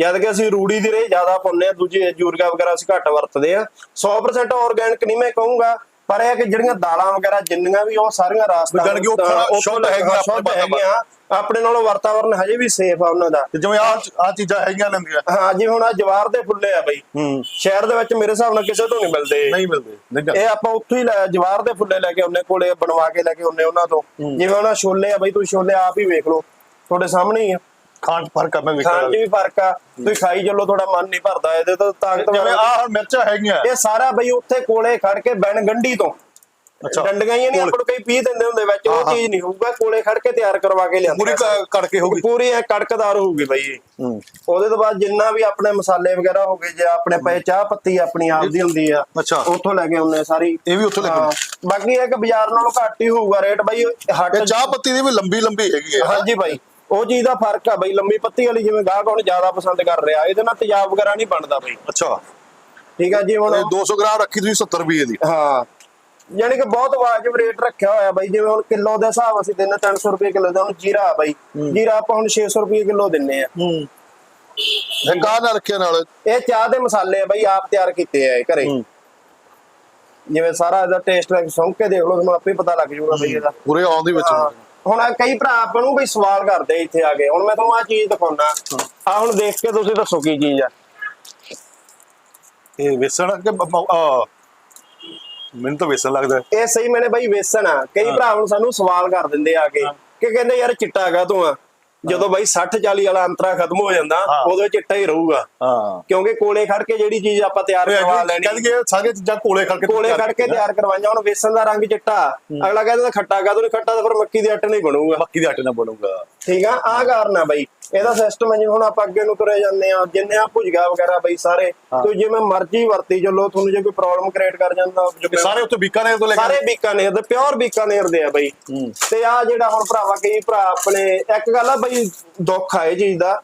ਜਦ ਕਿ ਅਸੀਂ ਰੂੜੀ ਦੀ ਰੇ ਜ਼ਿਆਦਾ ਪਾਉਂਦੇ ਆ ਦੂਜੀ ਯੂਰੀਆ ਵਗੈਰਾ ਅਸੀਂ ਘੱਟ ਵਰਤਦੇ ਆ। 100% ਆਰਗੈਨਿਕ ਨਹੀਂ ਮੈਂ ਕਹੂੰਗਾ। ਪਰ ਇਹ ਕਿ ਜਿਹੜੀਆਂ ਦਾਲਾਂ ਵਗੈਰਾ ਜਿੰਨੀਆਂ ਵੀ ਉਹ ਸਾਰੀਆਂ ਰਾਸਤਾ ਜਾਣੀ ਕਿ ਉਹ ਥੋੜ੍ਹਾ ਸ਼ੁੱਧ ਹੈਗੀਆਂ ਆਪਣੇ ਸ਼ੁੱਧ ਹੈਗੀਆਂ। ਆਪਣੇ ਨਾਲੋਂ ਵਾਤਾਵਰਨ ਹਜੇ ਵੀ ਸੇਫ ਆ ਉਹਨਾਂ ਦਾ। ਤੇ ਜਿਵੇਂ ਆ ਆ ਚੀਜ਼ਾਂ ਹੈਗੀਆਂ ਲੈਂਦੀਆਂ ਹਾਂ ਜਿਵੇਂ ਹੁਣ ਆ ਜਵਾਰ ਦੇ ਫੁੱਲੇ ਆ ਬਈ। ਸ਼ਹਿਰ ਦੇ ਵਿੱਚ ਮੇਰੇ ਹਿਸਾਬ ਨਾਲ ਕਿਸੇ ਤੋਂ ਨਹੀਂ ਮਿਲਦੇ। ਨਹੀਂ ਮਿਲਦੇ ਇਹ ਆਪਾਂ ਉੱਥੋਂ ਹੀ ਲੈ ਜਵਾਰ ਦੇ ਫੁੱਲੇ ਲੈ ਕੇ ਉਹਨੇ ਕੋਲੇ ਬਣਵਾ ਕੇ ਲੈ ਕੇ ਉਹਨੇ ਉਹਨਾਂ ਤੋਂ। ਜਿਵੇਂ ਉਹਨਾਂ ਛੋਲੇ ਆ ਬਈ ਤੁਸੀਂ ਛੋਲੇ ਆਪ ਹੀ ਵੇਖ ਲਓ। ਤੁਹਾਡੇ ਸਾਹਮਣੇ ਹੀ ਆ। ਖਾਣ 'ਚ ਫ਼ਰਕ ਆ ਮੈਂ ਵੇਖਿਆ ਖਾਣ 'ਚ ਵੀ ਫ਼ਰਕ ਆ। ਤੁਸੀਂ ਖਾਈ ਚੱਲੋ ਤੁਹਾਡਾ ਮਨ ਨਹੀਂ ਭਰਦਾ ਇਹਦੇ ਤੋਂ ਤਾਕਤ ਜਿਵੇਂ ਆ ਹੁਣ ਮਿਰਚਾਂ ਹੈਗੀਆਂ। ਇਹ ਸਾਰਾ ਬਈ ਉੱਥੇ ਕੋਲੇ ਖੜ ਕੇ ਬੈਣ ਗੰਢੀ ਤੋਂ। ਅੱਛਾ। ਡੰਡੀਆਂ ਹੀ ਨਹੀਂ ਆਪਾਂ ਨੂੰ ਕਈ ਪੀ ਦਿੰਦੇ ਹੁੰਦੇ ਵਿੱਚ ਉਹ। ਚੀਜ਼ ਨਹੀਂ ਹੋਊਗਾ ਕੋਲੇ ਖੜ ਕੇ ਤਿਆਰ ਕਰਵਾ ਕੇ ਲਿਆਂਦੇ ਪੂਰੀ ਕ- ਕੜਕੇ ਹੋਗੀ ਪੂਰੀ ਐ ਕੜਕਦਾਰ ਹੋਊਗੀ ਬਈ ਉਹਦੇ ਤੋਂ ਬਾਅਦ ਜਿੰਨਾ ਵੀ ਆਪਣੇ ਮਸਾਲੇ ਵਗੈਰਾ ਹੋ ਗਏ ਜੇ ਆਪਣੇ ਪਏ ਚਾਹ ਪੱਤੀ ਆਪਣੀ ਆਪ ਦੀ ਹੁੰਦੀ ਆ ਅੱਛਾ। ਉੱਥੋਂ ਲੈ ਕੇ ਆਉਂਦੇ ਸਾਰੀ। ਇਹ ਵੀ ਉੱਥੋਂ ਲੈ ਕੇ। ਬਾਕੀ ਇਹ ਕਿ ਬਾਜ਼ਾਰ ਨਾਲੋਂ ਘੱਟ ਹੀ ਹੋਊਗਾ ਰੇਟ ਬਾਈ ਹੱਟ ਚਾਹ ਪੱਤੀ ਦੀ ਵੀ ਲੰਬੀ ਲੰਬੀ ਹੈਗੀ ਹੈ। ਹਾਂਜੀ ਬਾਈ। ਉਹ ਚੀਜ਼ ਦਾ ਫ਼ਰਕ ਆ ਬਾਈ ਲੰਬੀ ਪੱਤੀ ਵਾਲੀ ਜਿਵੇਂ ਗਾਹਕ ਹੁਣ ਜ਼ਿਆਦਾ ਪਸੰਦ ਕਰ ਰਿਹਾ ਇਹਦੇ ਨਾਲ ਤੇਜ਼ਾਬ ਵਗੈਰਾ ਨਹੀਂ ਬਣਦਾ ਬਾਈ। ਅੱਛਾ। ਠੀਕ ਆ ਜੀ ਹੁਣ ਇਹ 200 ਗ੍ਰਾਮ ਰੱਖੀ ਤੁਸੀਂ 70 ਰੁਪਏ ਦੀ। ਹਾਂ। ਯਾਨੀ ਕਿ ਬਹੁਤ ਵਾਜਬ ਰੇਟ ਰੱਖਿਆ ਹੋਇਆ ਬਾਈ ਜਿਵੇਂ ਹੁਣ ਕਿਲੋ ਦੇ ਹਿਸਾਬ ਅਸੀਂ ਦਿੰਨੇ 300 ਰੁਪਏ ਕਿਲੋ ਦਾ ਹੁਣ ਜੀਰਾ ਬਾਈ। ਜੀਰਾ ਆਪਾਂ ਹੁਣ 600 ਰੁਪਏ ਕਿਲੋ ਦਿੰਨੇ ਆ ਹੂੰ। ਇਹ ਕਾਰ ਨਾਲ ਰੱਖਿਆ ਨਾਲ? ਇਹ ਚਾਹ ਦੇ ਮਸਾਲੇ ਆ ਬਾਈ ਆਪ ਤਿਆਰ ਕੀਤੇ ਆ ਇਹ ਘਰੇ। ਜਿਵੇਂ ਸਾਰਾ ਇਹਦਾ ਟੇਸਟ ਲੈ ਕੇ ਸੁੰਘ ਕੇ ਦੇਖ ਲਓ ਤੁਹਾਨੂੰ ਆਪੇ ਪਤਾ ਲੱਗ ਜਾਊਗਾ ਬਈ ਇਹਦਾ। ਪੂਰੇ ਆਉਂਦੀ ਵਿੱਚ। ਹੁਣ ਆਹ ਕਈ ਭਰਾ ਆਪਾਂ ਨੂੰ ਬਈ ਸਵਾਲ ਕਰਦੇ ਆ ਇੱਥੇ ਆ ਕੇ। ਹੁਣ ਮੈਂ ਤੁਹਾਨੂੰ ਆ ਚੀਜ਼ ਦਿਖਾਉਣਾ ਆ ਹੁਣ ਦੇਖ ਕੇ ਤੁਸੀਂ ਦੱਸੋ ਕੀ ਚੀਜ਼ ਆ। ਇਹ ਵੇਸਣ ਕਿ ਬ- ਬ- ਆ? ਮੈਨੂੰ ਤਾਂ ਵੇਸਣ ਲੱਗਦਾ। ਇਹ ਸਹੀ ਮੈਨੇ ਬਾਈ ਵੇਸਣ ਆ। ਕਈ ਭਰਾ ਹੁਣ ਸਾਨੂੰ ਸਵਾਲ ਕਰ ਦਿੰਦੇ ਆ ਕੇ ਕਿ ਕਹਿੰਦੇ ਯਾਰ ਚਿੱਟਾ ਹੈਗਾ ਤੂੰ ਆ? ਜਦੋਂ ਬਾਈ 60 40 ਵਾਲਾ ਅੰਤਰਾ ਖਤਮ ਹੋ ਜਾਂਦਾ। ਉਦੋਂ ਚਿੱਟਾ ਹੀ ਰਹੂਗਾ। ਹਾਂ। ਕਿਉਂਕਿ ਕੋਲੇ ਖੜ ਕੇ ਜਿਹੜੀ ਚੀਜ਼ ਆਪਾਂ ਤਿਆਰ ਕਰਵਾ ਲੈਣੀ। ਕਹਿੰਦੇ ਸਾਰੀਆਂ ਚੀਜ਼ਾਂ ਕੋਲੇ ਖੜ ਕੇ ਕੋਲੇ ਖੜ ਕੇ ਤਿਆਰ ਕਰਵਾਈਆਂ ਹੁਣ ਵੇਸਣ ਦਾ ਰੰਗ ਚਿੱਟਾ ਅਗਲਾ ਕਹਿੰਦਾ ਖੱਟਾ ਕਾ ਨਹੀਂ ਖੱਟਾ ਤਾਂ ਫਿਰ ਮੱਕੀ ਦੇ ਆਟੇ ਨਾਲ ਬਣੂਗਾ। ਮੱਕੀ ਦੇ ਆਟੇ ਨਾਲ ਬਣੂਗਾ। ਠੀਕ ਆ? ਆਹ ਕਾਰਨ ਆ ਬਾਈ। ਇਹਦਾ ਸਿਸਟਮ ਹੈ ਜਿਵੇਂ ਹੁਣ ਆਪਾਂ ਅੱਗੇ ਨੂੰ ਤੁਰੇ ਜਾਂਦੇ ਆ ਜਿੰਨੇ ਆ ਭੁਜਗਾ ਵਗੈਰਾ ਬਈ ਸਾਰੇ ਤੁਸੀਂ ਜਿਵੇਂ ਮਰਜ਼ੀ ਵਰਤੀ ਚੱਲੋ ਤੁਹਾਨੂੰ ਜੇ ਕੋਈ ਪ੍ਰੋਬਲਮ ਕ੍ਰੀਏਟ ਕਰ ਜਾਂਦਾ ਸਾਰੇ ਉੱਥੇ ਬੀਕਾਨੇਰ ਤੋਂ ਲੈ ਸਾਰੇ ਕੇ ਬੀਕਾਨੇਰ ਦੇ ਪਿਓਰ ਬੀਕਾਨੇਰ ਦੇ ਆ ਬਈ। ਤੇ ਆ ਜਿਹੜਾ ਹੁਣ ਭਰਾਵਾ ਕਈ ਭਰਾ ਆਪਣੇ ਇੱਕ ਗੱਲ ਆ ਬਈ ਦੁੱਖ ਆ ਇਹ ਚੀਜ਼ ਦਾ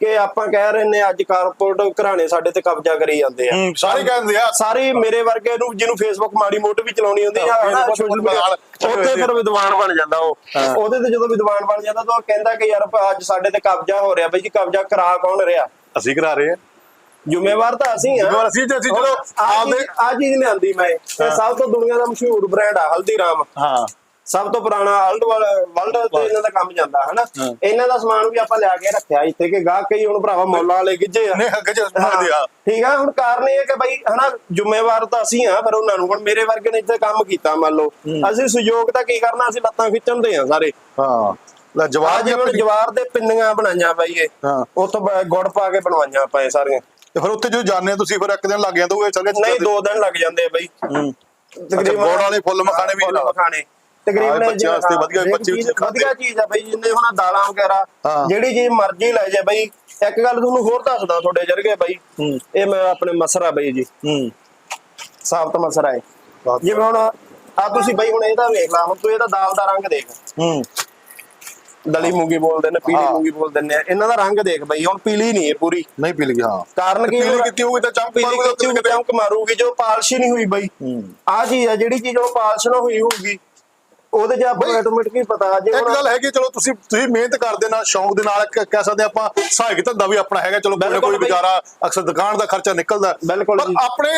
ਕਿ ਆਪਾਂ ਕਹਿ ਰਹੇ ਨੇ ਅੱਜ ਕਾਰਪੋਰੇਟ ਘਰਾਣੇ ਸਾਡੇ ਤੇ ਕਬਜ਼ਾ ਕਰੀ ਜਾਂਦੇ ਆ। ਹੂੰ, ਸਾਰੇ ਕਹਿੰਦੇ ਆ। ਸਾਰੇ ਮੇਰੇ ਵਰਗੇ ਨੂੰ ਜਿਹਨੂੰ ਫੇਸਬੁੱਕ ਮਾੜੀ ਮੋਟੀ ਵੀ ਚਲਾਉਣੀ ਹੁੰਦੀ ਆ ਹਾਂ, ਹਨਾ, Facebook social media, ਨਾਲ ਉੱਥੇ ਫਿਰ ਵਿਦਵਾਨ ਬਣ ਜਾਂਦਾ ਉਹ। ਉਹਦੇ ਤੇ ਜਦੋਂ ਵਿਦਵਾਨ ਬਣ ਜਾਂਦਾ ਤਾਂ ਉਹ ਕਹਿੰਦਾ ਕਿ ਯਾਰ ਅੱਜ ਸਾਡੇ ਤੇ ਕਬਜ਼ਾ ਹੋ ਰਿਹਾ ਬਈ ਜੀ ਕਬਜ਼ਾ ਕਰਾ ਕੌਣ ਰਿਹਾ? ਅਸੀਂ ਕਰਾ ਰਹੇ ਆ। ਜ਼ਿੰਮੇਵਾਰ ਤਾਂ ਅਸੀਂ ਆ। ਜ਼ਿੰਮੇਵਾਰ ਅਸੀਂ ਤੇ ਅਸੀਂ ਚਲੋ ਆਪਦੇ ਆ ਚੀਜ਼ ਲਿਆਂਦੀ ਮੈਂ। ਇਹ ਸਭ ਤੋਂ ਦੁਨੀਆ ਦਾ ਮਸ਼ਹੂਰ ਬ੍ਰਾਂਡ ਆ ਹਲਦੀਰਾਮ। ਹਾਂ। ਸਭ ਤੋਂ ਪੁਰਾਣਾ ਵਰਲਡ ਵਰਲਡ ਤੇ ਇਹਨਾਂ ਦਾ ਕੰਮ ਜਾਂਦਾ ਹਨਾ। ਇਹਨਾਂ ਦਾ ਸਮਾਨ ਵੀ ਆਪਾਂ ਲਿਆ ਕੇ ਰੱਖਿਆ ਇੱਥੇ ਕਿ ਗਾਹਕ ਕਈ ਹੁਣ ਭਰਾਵਾ ਮੌਲਾਂ ਵਾਲੇ ਗਿੱਜੇ ਆ। ਨੇ ਹੱਕ ਚ ਮੰਗਦੇ ਆ। ਠੀਕ ਆ ਹੁਣ ਕਾਰਨ ਇਹ ਹੈ ਕਿ ਬਈ ਹਨਾ ਜ਼ਿੰਮੇਵਾਰ ਤਾਂ ਅਸੀਂ ਆ ਫਿਰ ਉਹਨਾਂ ਨੂੰ ਹੁਣ ਮੇਰੇ ਵਰਗੇ ਨੇ ਇੱਥੇ ਕੰਮ ਕੀਤਾ ਮੰਨ ਲਓ। ਅਸੀਂ ਸਹਿਯੋਗ ਤਾਂ ਕੀ ਕਰਨਾ ਅਸੀਂ ਲੱਤਾਂ ਖਿੱਚਣ ਦੇ ਆ ਸਾਰੇ। ਹਾਂ। ਲੈ ਆ ਜਵਾਬ ਜਿਵੇਂ ਹੁਣ ਜਵਾਰ ਦੇ ਪਿੰਨੀਆਂ ਬਣਾਈਆਂ ਬਾਈ ਇਹ। ਹਾਂ। ਉੱਥੋਂ ਬ- ਗੁੜ ਪਾ ਕੇ ਬਣਵਾਈਆਂ ਆਪਾਂ ਇਹ ਸਾਰੀਆਂ। ਤੇ ਫਿਰ ਉੱਥੇ ਜਾਂਦੇ ਆ ਤੁਸੀਂ ਫਿਰ ਇੱਕ ਦਿਨ ਲੱਗ ਜਾਂਦਾ ਹੋਵੇ ਚੱਲ ਨਹੀਂ ਦੋ ਦਿਨ ਲੱਗ ਜਾਂਦੇ ਆ ਬਾਈ। ਹੂੰ। ਅੱਛਾ, ਗੁੜ ਵਾਲੇ ਫੁੱਲ ਮਖਾਣੇ ਵੀ ਫੁੱਲ। ਮਖਾਣੇ। ਤਕਰੀਬਨ ਬੱਚਿਆਂ ਵਾਸਤੇ ਵਧੀਆ- ਬੱਚੇ ਵਧੀਆ ਚੀਜ਼ ਆ ਬਈ ਜਿੰਨੇ ਹੁਣ ਦਾਲਾਂ ਵਗੈਰਾ। ਜਿਹੜੀ ਚੀਜ਼ ਮਰਜ਼ੀ ਲੈ ਜਾ ਬਈ ਇੱਕ ਗੱਲ ਤੁਹਾਨੂੰ ਹੋਰ ਦੱਸਦਾ ਤੁਹਾਡੇ ਜਰਗੇ ਬਈ। ਇਹ ਮੈਂ ਆਪਣੇ ਮਸਰਾ ਬਈ ਜੀ ਹੂੰ ਸਾਬਤ ਮਸਰਾ ਹੈ। ਜਿਵੇਂ ਹੁਣ ਆ ਤੁਸੀਂ ਬਈ ਹੁਣ ਇਹਦਾ ਵੇਖ ਲਾ ਹੁਣ ਤੂੰ ਇਹਦਾ ਦਾਲ ਦਾ ਰੰਗ ਦੇਖ ਹੂੰ ਦਲੀ ਮੂੰਗੀ ਬੋਲਦੇ ਨੇ ਪੀਲੀ। ਮੂੰਗੀ ਬੋਲਦੇ ਨੇ ਇਹਨਾਂ ਦਾ ਰੰਗ ਦੇਖ ਬਈ ਹੁਣ ਪੀਲੀ ਨਹੀਂ ਹੈ ਪੂਰੀ ਨਹੀਂ ਪੀ ਲਈ ਹਾਂ ਕਾਰਨ ਕੀ ਪੀਲੀ? ਕੀਤੀ ਹੋਊਗੀ ਤਾਂ ਚਮਕ ਪੀਲੀ ਮਾਰੂਗੀ। ਚਮਕ ਮਾਰੂਗੀ ਜੋ ਪਾਲਿਸ਼ ਨਹੀਂ ਹੋਈ ਬਈ ਹੂੰ ਆ ਚੀਜ਼ ਆ ਜਿਹੜੀ ਚੀਜ਼ ਉਹ ਪਾਲਿਸ਼ ਨਾ ਹੋਈ ਹੋਊਗੀ ਉਹਦੇ ਚ ਆਪਾਂ ਬਈ, ਆਟੋਮੈਟਿਕਲੀ ਪਤਾ ਜੇ ਇੱਕ ਗੱਲ ਹੈਗੀ ਚਲੋ ਤੁਸੀਂ ਤੁਸੀਂ ਮਿਹਨਤ ਕਰਦੇ ਨਾਲ ਸ਼ੌਂਕ ਦੇ ਨਾਲ ਕਹਿ ਸਕਦੇ ਆਪਾਂ ਸਹਾਇਕ ਧੰਦਾ ਵੀ ਆਪਣਾ ਹੈਗਾ ਚਲੋ ਕੋਈ ਕੋਈ। ਵਿਚਾਰਾ ਅਕਸਰ ਦੁਕਾਨ ਦਾ ਖਰਚਾ ਨਿਕਲਦਾ ਪਰ ਜੀ। ਆਪਣੇ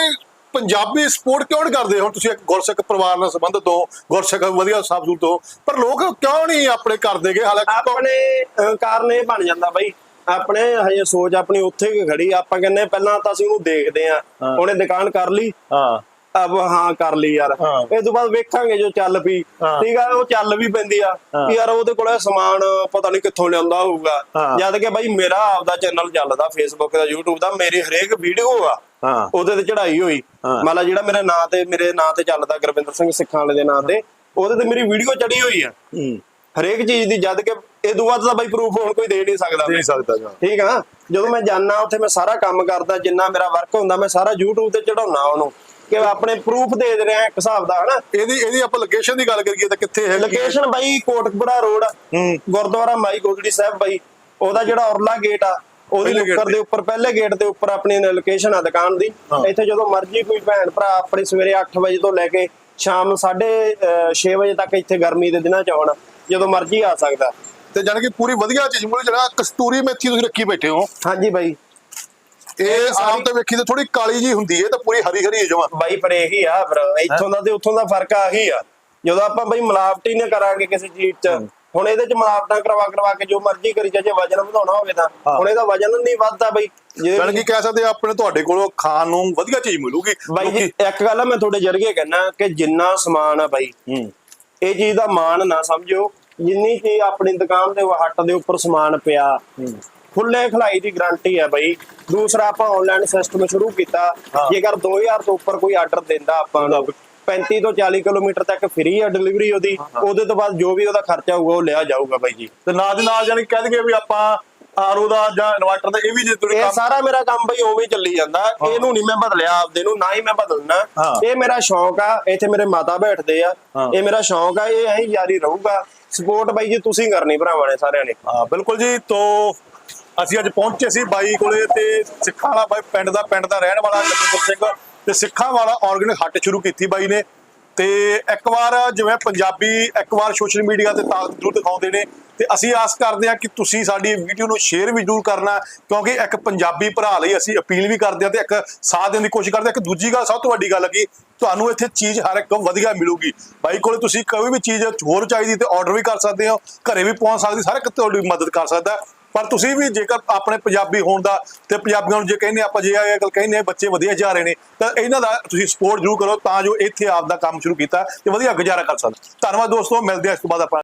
ਪੰਜਾਬੀ ਸਪੋਰਟ ਕਿਉਂ ਨਹੀਂ ਕਰਦੇ ਹੁਣ ਤੁਸੀਂ ਇੱਕ ਗੁਰਸਿੱਖ ਪਰਿਵਾਰ ਨਾਲ ਸੰਬੰਧਿਤ ਹੋ ਗੁਰਸਿੱਖ ਵਧੀਆ ਸਾਬਸੂਰਤ ਹੋ ਪਰ ਲੋਕ ਕਿਉਂ ਨਹੀਂ ਆਪਣੇ ਕਰਦੇਗੇ ਹਾਲਾਂਕਿ ਆਪਣੇ ਕਾਰਨ ਇਹ ਬਣ ਜਾਂਦਾ ਬਈ ਆਪਣੇ ਹਜੇ ਸੋਚ ਆਪਣੀ ਉੱਥੇ ਹੀ ਖੜੀ। ਆਪਾਂ ਕਹਿੰਦੇ ਪਹਿਲਾਂ ਤਾਂ ਅਸੀਂ ਉਹਨੂੰ ਦੇਖਦੇ ਆ ਹਾਂ। ਉਹਨੇ ਦੁਕਾਨ ਕਰ ਲਈ ਹਾਂ ਅਬ ਹਾਂ ਕਰ ਲਈ ਯਾਰ। ਇਹ ਤੋਂ ਬਾਅਦ ਵੇਖਾਂਗੇ ਜੋ ਚੱਲ ਪਈ। ਠੀਕ ਆ ਉਹ ਚੱਲ ਵੀ ਪੈਂਦੀ ਆ। ਯਾਰ ਉਹਦੇ ਕੋਲੇ ਸਮਾਨ ਪਤਾ ਨਹੀਂ ਕਿੱਥੋਂ ਲਿਆਉਂਦਾ ਹੋਊਗਾ। ਜਦ ਕਿ ਬਾਈ ਮੇਰਾ ਆਪਦਾ ਚੈਨਲ ਚੱਲਦਾ ਫੇਸਬੁੱਕ ਦਾ YouTube ਦਾ ਮੇਰੀ ਹਰੇਕ ਵੀਡੀਓ ਆ ਉਹਦੇ ਤੇ ਚੜਾਈ ਹੋਈ। ਮੰਨ ਲਾ ਜਿਹੜਾ ਮੇਰੇ ਨਾਂ ਤੇ ਮੇਰੇ ਨਾਂ ਤੇ ਚੱਲਦਾ ਗੁਰਵਿੰਦਰ ਸਿੰਘ ਸਿੱਖਾਂ ਵਾਲੇ ਦੇ ਨਾਂ ਤੇ ਉਹਦੇ ਤੇ ਮੇਰੀ ਵੀਡੀਓ ਚੜੀ ਹੋਈ ਆ। ਹਰੇਕ ਚੀਜ਼ ਦੀ ਜਦ ਕਿ ਇਹ ਤੋਂ ਵੱਧ ਤਾਂ ਬਾਈ ਪ੍ਰੂਫ ਹੁਣ ਕੋਈ ਦੇ ਨਹੀਂ ਸਕਦਾ। ਦੇ ਨਹੀਂ ਸਕਦਾ ਜੀ ਠੀਕ ਆ? ਜਦੋਂ ਮੈਂ ਜਾਣਾ ਉੱਥੇ ਮੈਂ ਸਾਰਾ ਕੰਮ ਕਰਦਾ ਜਿੰਨਾ ਮੇਰਾ ਵਰਕ ਹੁੰਦਾ ਮੈਂ ਸਾਰਾ YouTube ਤੇ ਚੜਾਉਣਾ ਉਹਨੂੰ। ਕਿ ਆਪਣੇ ਪ੍ਰੂਫ ਦੇ ਦੇ ਰਿਹਾ ਇੱਕ ਹਿਸਾਬ ਦਾ ਹਨਾ? ਇਹਦੀ ਇਹਦੀ ਆਪਾਂ ਲੋਕੇਸ਼ਨ ਦੀ ਗੱਲ ਕਰੀਏ ਤਾਂ ਕਿੱਥੇ ਹੈ ਲੋਕੇਸ਼ਨ ਬਾਈ ਕੋਟਕਪੁਰਾ ਰੋਡ ਗੁਰਦੁਆਰਾ ਮਾਈ ਗੋਗੜੀ ਸਾਹਿਬ ਬਾਈ। ਉਹਦਾ ਜਿਹੜਾ ਔਰਲਾ ਗੇਟ ਆ ਉਹਦੀ ਉੱਪਰ ਦੇ ਉੱਪਰ ਪਹਿਲੇ ਗੇਟ ਦੇ ਉੱਪਰ ਆਪਣੀ ਲੋਕੇਸ਼ਨ ਆ ਦੁਕਾਨ ਦੀ। ਇੱਥੇ ਜਦੋਂ ਮਰਜ਼ੀ ਕੋਈ ਭੈਣ ਭਰਾ ਆਪਣੀ ਸਵੇਰੇ 8 ਵਜੇ ਤੋਂ ਲੈ ਕੇ ਸ਼ਾਮ ਨੂੰ 6:30 ਵਜੇ ਤੱਕ ਇੱਥੇ ਗਰਮੀ ਦੇ ਦਿਨਾਂ ਚ ਆਉਣ ਜਦੋਂ ਮਰਜ਼ੀ ਆ ਸਕਦਾ। ਤੇ ਜਾਨ ਕਿ ਪੂਰੀ ਵਧੀਆ ਚੀਜ਼ ਮੁੱਲ ਜਿਹੜਾ ਕਸਤੂਰੀ ਮੇਥੀ ਤੁਸੀਂ ਰੱਖੀ ਬੈਠੇ ਹੋ। ਹਾਂਜੀ ਬਾਈ। ਇਹ ਆਮ ਤੇ ਵੇਖੀ ਤੇ ਥੋੜੀ ਕਾਲੀ ਜੀ ਹੁੰਦੀ ਹੈ ਤਾਂ ਪੂਰੀ ਹਰੀ ਹਰੀ ਜਮਾ। ਬਾਈ ਪਰ ਇਹੀ ਆ ਫਿਰ ਇੱਥੋਂ ਦਾ ਤੇ ਉੱਥੋਂ ਦਾ ਫ਼ਰਕ ਆਹੀ ਆ। ਜਦੋਂ ਆਪਾਂ ਬਾਈ ਮਿਲਾਵਟੀ ਨੇ ਕਰਾਂਗੇ ਕਿਸੇ ਚੀਜ਼ 'ਚ ਹੁਣ ਇਹਦੇ 'ਚ ਮਿਲਾਵਟਾਂ ਕਰਵਾ ਕਰਵਾ ਕੇ ਜੋ ਮਰਜ਼ੀ ਕਰੀ ਜਾ ਜੇ ਵਜਨ ਵਧਾਉਣਾ ਹੋਵੇ ਤਾਂ। ਹੁਣ ਇਹਦਾ ਵਜਨ ਨਹੀਂ ਵੱਧਦਾ ਬਾਈ। ਜਾਨ ਕਿ ਕਹਿ ਸਕਦੇ ਆ ਆਪਣੇ ਤੁਹਾਡੇ ਕੋਲੋਂ ਖਾਣ ਨੂੰ ਵਧੀਆ ਚੀਜ਼ ਮਿਲੂਗੀ। ਬਾਈ ਜੀ ਇੱਕ ਗੱਲ ਆ ਮੈਂ ਤੁਹਾਡੇ ਜਰਗੇ ਕਹਿਣਾ ਕਿ ਜਿੰਨਾ ਸਮਾਨ ਆ ਬਾਈ ਇਹ ਚੀਜ਼ ਦਾ ਮਾਣ ਨਾ ਸਮਝਿਓ। ਜਿੰਨੀ ਚੀਜ਼ ਆਪਣੀ ਦੁਕਾਨ ਦੇ ਹੱਟ ਦੇ ਉੱਪਰ ਸਮਾਨ ਪਿਆ ਫੁੱਲੇ ਖਲਾਈ ਦੀ ਗਾਰੰਟੀ ਹੈ ਬਾਈ। ਦੂਸਰਾ ਆਪਾਂ ਆਨਲਾਈਨ ਸਿਸਟਮ ਸ਼ੁਰੂ ਕੀਤਾ। ਜੇਕਰ 2000 ਤੋਂ ਉੱਪਰ ਕੋਈ ਆਰਡਰ ਦਿੰਦਾ ਆਪਾਂ ਨੂੰ 35 ਤੋਂ 40 ਕਿਲੋਮੀਟਰ ਤੱਕ ਫ੍ਰੀ ਆ ਡਿਲੀਵਰੀ ਉਹਦੀ। ਉਹਦੇ ਤੋਂ ਬਾਅਦ ਜੋ ਵੀ ਉਹਦਾ ਖਰਚਾ ਹੋਊਗਾ ਉਹ ਲਿਆ ਜਾਊਗਾ ਬਾਈ ਜੀ। ਤੇ ਨਾਲ ਦੀ ਨਾਲ ਜਾਨੀ ਕਹਿ ਦਈਏ ਵੀ ਆਪਾਂ ਆਰਓ ਦਾ ਜਾਂ ਇਨਵਰਟਰ ਦਾ ਇਹ ਵੀ ਜੇ ਤੁਸੀਂ ਇਹ ਕੰਮ ਸਾਰਾ ਮੇਰਾ ਕੰਮ ਬਈ ਉਵੇਂ ਚੱਲੀ ਜਾਂਦਾ। ਇਹਨੂੰ ਨਹੀਂ ਮੈਂ ਬਦਲਿਆ ਆਪਦੇ ਨੂੰ ਨਾ ਹੀ ਮੈਂ ਬਦਲਣਾ। ਇਹ ਮੇਰਾ ਸ਼ੌਂਕ ਆ ਇੱਥੇ ਮੇਰੇ ਮਾਤਾ ਬੈਠਦੇ ਆ। ਇਹ ਮੇਰਾ ਸ਼ੌਂਕ ਆ ਇਹ ਐਂ ਜਾਰੀ ਰਹੂਗਾ। ਸਪੋਰਟ ਬਾਈ ਜੀ ਤੁਸੀਂ ਕਰਨੀ ਭਰਾਵਾਂ ਨੇ ਸਾਰਿਆਂ ਨੇ। ਹਾਂ ਬਿਲਕੁਲ ਜੀ ਤੋਂ ਅਸੀਂ ਅੱਜ ਪਹੁੰਚੇ ਸੀ ਬਾਈ ਕੋਲੇ ਤੇ ਸਿੱਖਾਂ ਵਾਲਾ ਬਾਈ ਪਿੰਡ ਦਾ ਪਿੰਡ ਦਾ ਰਹਿਣ ਵਾਲਾ ਜਗਿੰਦਰ ਸਿੰਘ। ਤੇ ਸਿੱਖਾਂ ਵਾਲਾ ਆਰਗੈਨਿਕ ਹੱਟ ਸ਼ੁਰੂ ਕੀਤੀ ਬਾਈ ਨੇ। ਤੇ ਇੱਕ ਵਾਰ ਜਿਵੇਂ ਪੰਜਾਬੀ ਇੱਕ ਵਾਰ ਸੋਸ਼ਲ ਮੀਡੀਆ ਤੇ ਤਾਕਤ ਜ਼ਰੂਰ ਦਿਖਾਉਂਦੇ ਨੇ। ਤੇ ਅਸੀਂ ਆਸ ਕਰਦੇ ਹਾਂ ਕਿ ਤੁਸੀਂ ਸਾਡੀ ਵੀਡੀਓ ਨੂੰ ਸ਼ੇਅਰ ਵੀ ਜ਼ਰੂਰ ਕਰਨਾ, ਕਿਉਂਕਿ ਇੱਕ ਪੰਜਾਬੀ ਭਰਾ ਲਈ ਅਸੀਂ ਅਪੀਲ ਵੀ ਕਰਦੇ ਹਾਂ ਤੇ ਇੱਕ ਸਾਥ ਦੇਣ ਦੀ ਕੋਸ਼ਿਸ਼ ਕਰਦੇ ਹਾਂ। ਇੱਕ ਦੂਜੀ ਗੱਲ ਸਭ ਤੋਂ ਵੱਡੀ ਗੱਲ ਕੀ ਤੁਹਾਨੂੰ ਇੱਥੇ ਚੀਜ਼ ਹਰ ਇੱਕ ਵਧੀਆ ਮਿਲੂਗੀ। ਬਾਈ ਕੋਲੇ ਤੁਸੀਂ ਕੋਈ ਵੀ ਚੀਜ਼ ਹੋਰ ਚਾਹੀਦੀ ਤੇ ਆਰਡਰ ਵੀ ਕਰ ਸਕਦੇ ਹੋ, ਘਰੇ ਵੀ ਪਹੁੰਚ ਸਕਦੀ ਸਾਰੇ ਇੱਕ ਤੁਹਾਡੀ ਮਦਦ ਕਰ ਸਕਦਾ। ਪਰ ਤੁਸੀਂ ਵੀ ਜੇਕਰ ਆਪਣੇ ਪੰਜਾਬੀ ਹੋਣ ਦਾ ਤੇ ਪੰਜਾਬੀਆਂ ਨੂੰ ਜੇ ਕਹਿੰਦੇ ਆਪਾਂ ਜੇ ਇਹ ਗੱਲ ਕਹਿੰਦੇ ਆ ਬੱਚੇ ਵਧੀਆ ਜਾ ਰਹੇ ਨੇ, ਤਾਂ ਇਹਨਾਂ ਦਾ ਤੁਸੀਂ ਸਪੋਰਟ ਜ਼ਰੂਰ ਕਰੋ ਤਾਂ ਜੋ ਇੱਥੇ ਆਪ ਦਾ ਕੰਮ ਸ਼ੁਰੂ ਕੀਤਾ ਤੇ ਵਧੀਆ ਗੁਜ਼ਾਰਾ ਕਰ ਸਕਣ। ਧੰਨਵਾਦ ਦੋਸਤੋ, ਮਿਲਦੇ ਆ ਇਸ ਤੋਂ ਬਾਅਦ ਆਪਾਂ